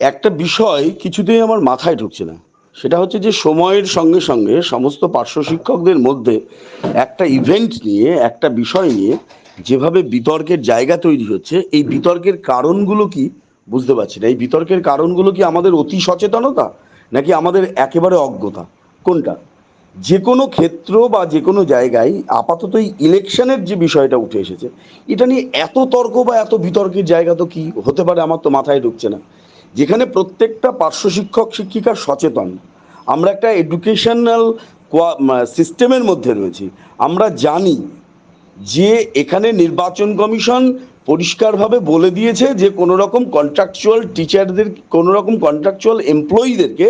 একটা বিষয় কিছুতেই আমার মাথায় ঢুকছে না। সেটা হচ্ছে যে সময়ের সঙ্গে সঙ্গে সমস্ত পার্শ্ব শিক্ষকদের মধ্যে একটা ইভেন্ট নিয়ে, একটা বিষয় নিয়ে যেভাবে বিতর্কের জায়গা তৈরি হচ্ছে, এই বিতর্কের কারণগুলো কি বুঝতে পারছি না। এই বিতর্কের কারণগুলো কি আমাদের অতি সচেতনতা, নাকি আমাদের একেবারে অজ্ঞতা? কোনটা? যে কোনো ক্ষেত্র বা যে কোনো জায়গায় আপাতত এই ইলেকশনের যে বিষয়টা উঠে এসেছে, এটা নিয়ে এত তর্ক বা এত বিতর্কের জায়গা তো কি হতে পারে আমার তো মাথায় ঢুকছে না। যেখানে প্রত্যেকটা পার্শ্ব শিক্ষক, শিক্ষিকা সচেতন। আমরা একটা এডুকেশনাল সিস্টেমের মধ্যে রয়েছি। আমরা জানি যে এখানে নির্বাচন কমিশন পরিষ্কারভাবে বলে দিয়েছে যে কোনো রকম কন্ট্রাকচুয়াল টিচারদের কোনো রকম কন্ট্রাকচুয়াল এমপ্লয়ীদেরকে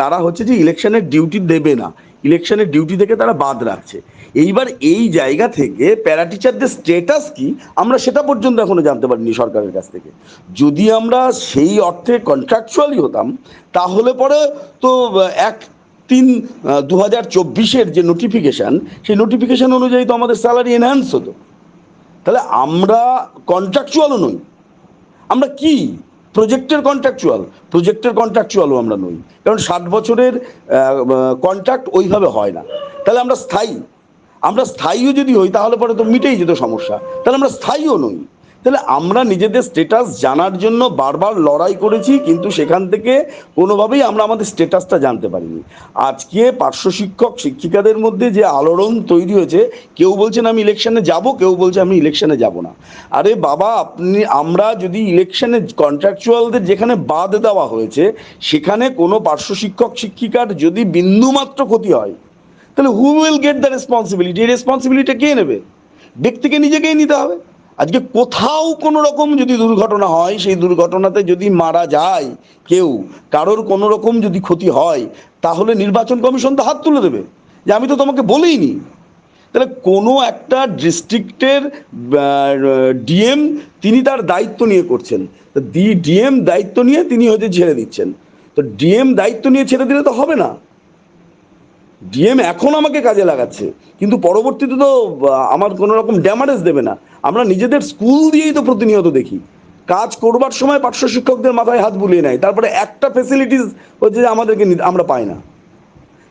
তারা হচ্ছে যে ইলেকশনের ডিউটি দেবে না। ইলেকশনের ডিউটি থেকে তারা বাদ রাখছে। এইবার এই জায়গা থেকে প্যারা টিচারদের স্টেটাস কি, আমরা সেটা পর্যন্ত এখনও জানতে পারিনি সরকারের কাছ থেকে। যদি আমরা সেই অর্থে কন্ট্রাকচুয়ালি হতাম, তাহলে পরে তো এক তিন দু হাজার চব্বিশের যে নোটিফিকেশান সেই নোটিফিকেশান অনুযায়ী তো আমাদের স্যালারি এনহ্যান্স হতো। তাহলে আমরা কন্ট্রাকচুয়ালও নই। আমরা কি প্রজেক্টের কন্ট্রাকচুয়াল প্রজেক্টের কন্ট্রাকচুয়ালও আমরা নই। কারণ ষাট বছরের কন্ট্রাক্ট ওইভাবে হয় না। তাহলে আমরা স্থায়ী। আমরা স্থায়ীও যদি হই, তাহলে পরে তো মিটেই যেত সমস্যা। তাহলে আমরা স্থায়ীও নই। তাহলে আমরা নিজেদের স্টেটাস জানার জন্য বারবার লড়াই করেছি, কিন্তু সেখান থেকে কোনোভাবেই আমরা আমাদের স্টেটাসটা জানতে পারিনি। আজকে পার্শ্ব শিক্ষক, শিক্ষিকাদের মধ্যে যে আলোড়ন তৈরি হয়েছে, কেউ বলছেন আমি ইলেকশনে যাব, কেউ বলছে আমি ইলেকশনে যাব না। আরে বাবা, আপনি, আমরা যদি ইলেকশনে কন্ট্রাকচুয়ালদের যেখানে বাদ দেওয়া হয়েছে, সেখানে কোনো পার্শ্ব শিক্ষক, শিক্ষিকার যদি বিন্দুমাত্র ক্ষতি হয়, তাহলে who will get the responsibility এই রেসপন্সিবিলিটি কে নেবে? ব্যক্তিকে নিজেকেই নিতে হবে। আজকে কোথাও কোনো রকম যদি দুর্ঘটনা হয়, সেই দুর্ঘটনাতে যদি মারা যায় কেউ, কারোর কোনো রকম যদি ক্ষতি হয়, তাহলে নির্বাচন কমিশন তো হাত তুলে দেবে। যে আমি তো তোমাকে বলিনি। তাহলে কোনো একটা ডিস্ট্রিক্টের ডিএম তিনি তার দায়িত্ব নিয়ে করছেন। দি ডিএম দায়িত্ব নিয়ে তিনি হয়তো ছেড়ে দিচ্ছেন। তো ডিএম দায়িত্ব নিয়ে ছেড়ে দিলে তো হবে না। ডিএম এখন আমাকে কাজে লাগাচ্ছে। কিন্তু পরবর্তীতে তো আমার কোনো রকম ড্যামারেজ দেবে না। আমরা নিজেদের স্কুল দিয়েই তো প্রতিনিয়ত দেখি। কাজ করবার সময় পার্শ্ব শিক্ষকদের মাথায় হাত বুলিয়ে নেয়। তারপরে একটা ফেসিলিটিস হচ্ছে যে আমাদেরকে আমরা পাই না।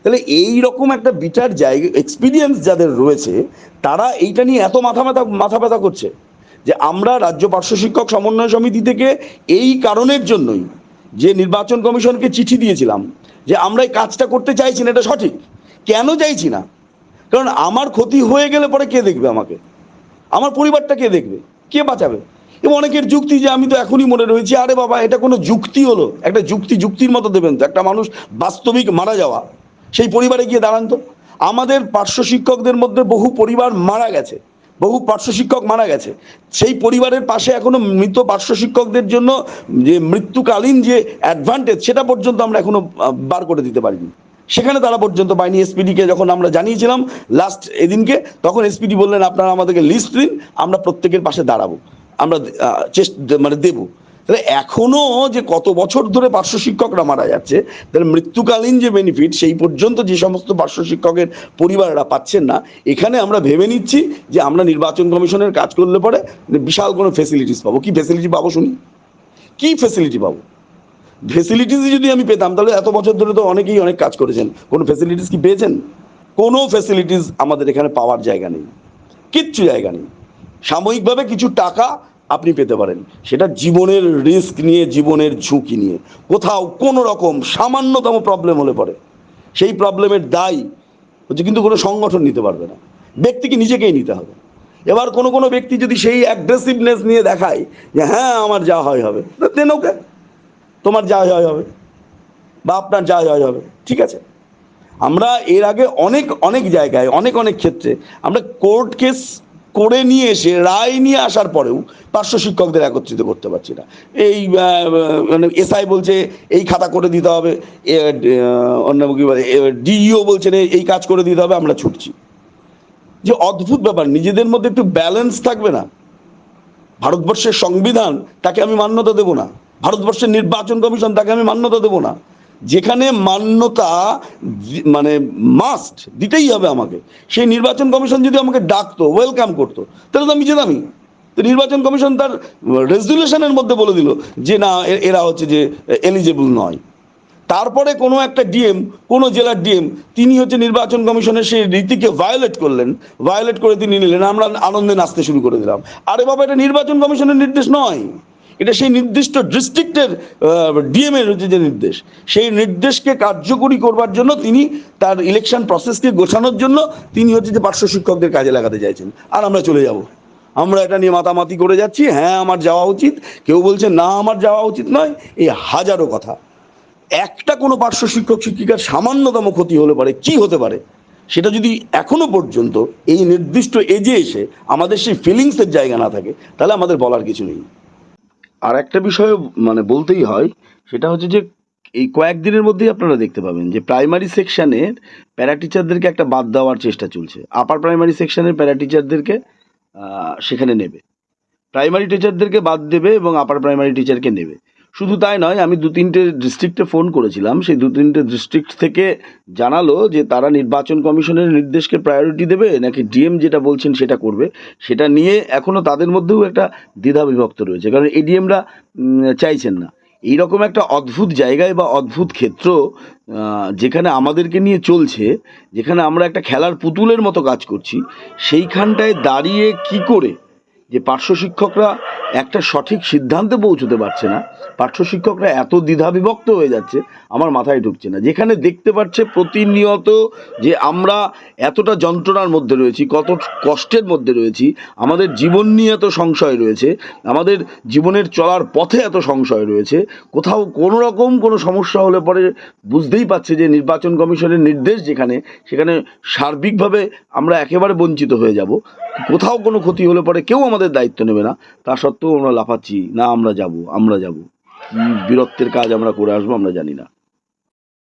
তাহলে এই রকম একটা বিচার জায়গা এক্সপিরিয়েন্স যাদের রয়েছে, তারা এইটা নিয়ে এত মাথা ব্যথা মাথা ব্যথা করছে যে আমরা রাজ্য পার্শ্ব শিক্ষক সমন্বয় সমিতি থেকে এই কারণের জন্যই যে নির্বাচন কমিশনকে চিঠি দিয়েছিলাম যে আমরা এই কাজটা করতে চাইছি না, এটা সঠিক। কেন চাইছি না? কারণ আমার ক্ষতি হয়ে গেলে পরে কে দেখবে আমাকে? আমার পরিবারটা কে দেখবে? কে বাঁচাবে? এবং অনেকের যুক্তি যে আমি তো এখনই মনে রয়েছি, আরে বাবা, এটা কোনো যুক্তি হলো। একটা যুক্তি যুক্তির মতো দেবেন তো, একটা মানুষ বাস্তবিক মারা যাওয়া। সেই পরিবারে গিয়ে দাঁড়ান তো। আমাদের পার্শ্ব শিক্ষকদের মধ্যে বহু পরিবার মারা গেছে। বহু পার্শ্ব শিক্ষক মারা গেছে। সেই পরিবারের পাশে এখনও মৃত পার্শ্ব শিক্ষকদের জন্য যে মৃত্যুকালীন যে অ্যাডভান্টেজ সেটা পর্যন্ত আমরা এখনও বার করে দিতে পারিনি। সেখানে তারা পর্যন্ত পায়নি এসপিডিকে যখন আমরা জানিয়েছিলাম লাস্ট এদিনকে, তখন এসপিডি বললেন, আপনারা আমাদেরকে লিস্ট দিন, আমরা প্রত্যেকের পাশে দাঁড়াবো। আমরা চেষ্টা মানে দেবো। তাহলে এখনও যে কত বছর ধরে পার্শ্ব শিক্ষকরা মারা যাচ্ছে, তাহলে মৃত্যুকালীন যে বেনিফিট সেই পর্যন্ত যে সমস্ত পার্শ্ব শিক্ষকের পরিবাররা পাচ্ছেন না, এখানে আমরা ভেবে নিচ্ছি যে আমরা নির্বাচন কমিশনের কাজ করলে পরে বিশাল কোনো ফেসিলিটিস পাবো। কি ফেসিলিটি পাবো শুনি? কি ফেসিলিটি পাবো? ফেসিলিটিস যদি আমি পেতাম, তাহলে এত বছর ধরে তো অনেকেই অনেক কাজ করেছেন। কোনো ফেসিলিটিস কি পেয়েছেন? কোনো ফেসিলিটিস আমাদের এখানে পাওয়ার জায়গা নেই। কিচ্ছু জায়গা নেই। সাময়িকভাবে কিছু টাকা আপনি পেতে পারেন। সেটা জীবনের রিস্ক নিয়ে, জীবনের ঝুঁকি নিয়ে। কোথাও কোনো রকম সামান্যতম প্রবলেম হলে পরে। সেই প্রবলেমের দায় হচ্ছে কিন্তু কোনো সংগঠন নিতে পারবে না। ব্যক্তিকে নিজেকেই নিতে হবে। এবার কোনো কোনো ব্যক্তি যদি সেই অ্যাগ্রেসিভনেস নিয়ে দেখায় যে হ্যাঁ আমার যা হয় হবে। দেন ওকে তোমার যা হয় হবে। বা আপনার যা হয় হবে। ঠিক আছে? আমরা এর আগে অনেক অনেক জায়গায়, অনেক অনেক ক্ষেত্রে আমরা কোর্ট কেস করে নিয়ে এসে, রায় নিয়ে আসার পরেও পার্শ্ব শিক্ষকদের একত্রিত করতে পারছি না। এই মানে এসআই বলছে, এই খাতা করে দিতে হবে অন্য কি বলে ডিইও বলছেন এই কাজ করে দিতে হবে, আমরা ছুটছি। যে অদ্ভুত ব্যাপার, নিজেদের মধ্যে একটু ব্যালেন্স থাকবে না। ভারতবর্ষের সংবিধান তাকে আমি মান্যতা দেব না। ভারতবর্ষের নির্বাচন কমিশন তাকে আমি মান্যতা দেব না। যেখানে মান্যতা মানে মাস্ট দিতেই হবে আমাকে। সেই নির্বাচন কমিশন যদি আমাকে ডাকতো ওয়েলকাম করতো, তাহলে তো আমি যেতামই। তো নির্বাচন কমিশন তার রেজুলেশনের মধ্যে বলে দিল যে, না এরা হচ্ছে যে এলিজেবল নয়। তারপরে কোনো একটা ডিএম কোনো জেলার ডিএম তিনি হচ্ছে নির্বাচন কমিশনের সেই রীতিকে ভায়োলেট করলেন। ভায়োলেট করে তিনি নিলেন। আমরা আনন্দে নাচতে শুরু করে দিলাম। আরে বাবা, এটা নির্বাচন কমিশনের নির্দেশ নয়। এটা সেই নির্দিষ্ট ডিস্ট্রিক্টের ডিএম এর যে নির্দেশ, সেই নির্দেশকে কার্যকরী করবার জন্য তিনি তার ইলেকশন প্রসেসকে গোছানোর জন্য তিনি হচ্ছে যে পার্শ্ব শিক্ষকদের কাজে লাগাতে চাইছেন। আর আমরা চলে যাব। আমরা এটা নিয়ে মাতামাতি করে যাচ্ছি। হ্যাঁ আমার যাওয়া উচিত। কেউ বলছে না, আমার যাওয়া উচিত নয়। এই হাজারো কথা। একটা কোনো পার্শ্ব শিক্ষক, শিক্ষিকার সামান্যতম ক্ষতি হলে পারে, কি হতে পারে? সেটা যদি এখনও পর্যন্ত এই নির্দিষ্ট এজে এসে আমাদের সেই ফিলিংসের জায়গা না থাকে, তাহলে আমাদের বলার কিছু নেই। আর একটা বিষয় মানে বলতেই হয়, সেটা হচ্ছে যে এই কয়েকদিনের মধ্যেই আপনারা দেখতে পাবেন যে প্রাইমারি সেকশানের প্যারা টিচারদেরকে একটা বাদ দেওয়ার চেষ্টা চলছে। আপার প্রাইমারি সেকশানের প্যারা টিচারদেরকে সেখানে নেবে। প্রাইমারি টিচারদেরকে বাদ দেবে এবং আপার প্রাইমারি টিচারকে নেবে। শুধু তাই নয়, আমি দু তিনটে ডিস্ট্রিক্টে ফোন করেছিলাম। সেই দু তিনটে ডিস্ট্রিক্ট থেকে জানালো যে তারা নির্বাচন কমিশনের নির্দেশকে প্রায়োরিটি দেবে, নাকি ডিএম যেটা বলছেন সেটা করবে। সেটা নিয়ে এখনও তাদের মধ্যেও একটা দ্বিধা বিভক্ত রয়েছে, কারণ এডিএমরা চাইছেন না। এইরকম একটা অদ্ভুত জায়গায় বা অদ্ভুত ক্ষেত্র যেখানে আমাদেরকে নিয়ে চলছে, যেখানে আমরা একটা খেলার পুতুলের মতো কাজ করছি, সেইখানটায় দাঁড়িয়ে কি করে যে পার্শ্ব শিক্ষকরা একটা সঠিক সিদ্ধান্তে পৌঁছতে পারছে না, পার্শ্ব শিক্ষকরা এত দ্বিধা বিভক্ত হয়ে যাচ্ছে, আমার মাথায় ঢুকছে না। যেখানে দেখতে পাচ্ছে প্রতিনিয়ত যে আমরা এতটা যন্ত্রণার মধ্যে রয়েছি, কত কষ্টের মধ্যে রয়েছি, আমাদের জীবন নিয়ে এত সংশয় রয়েছে, আমাদের জীবনের চলার পথে এত সংশয় রয়েছে, কোথাও কোনো রকম কোনো সমস্যা হলে পরে বুঝতেই পারছে যে নির্বাচন কমিশনের নির্দেশ যেখানে, সেখানে সার্বিকভাবে আমরা একেবারে বঞ্চিত হয়ে যাব। কোথাও কোনো ক্ষতি হলে পরে কেউ আমাদের দায়িত্ব নেবে না। তা সত্ত্বেও আমরা লাফাচ্ছি না আমরা যাব আমরা যাব। বীরত্বের কাজ আমরা করে আসব আমরা জানি না।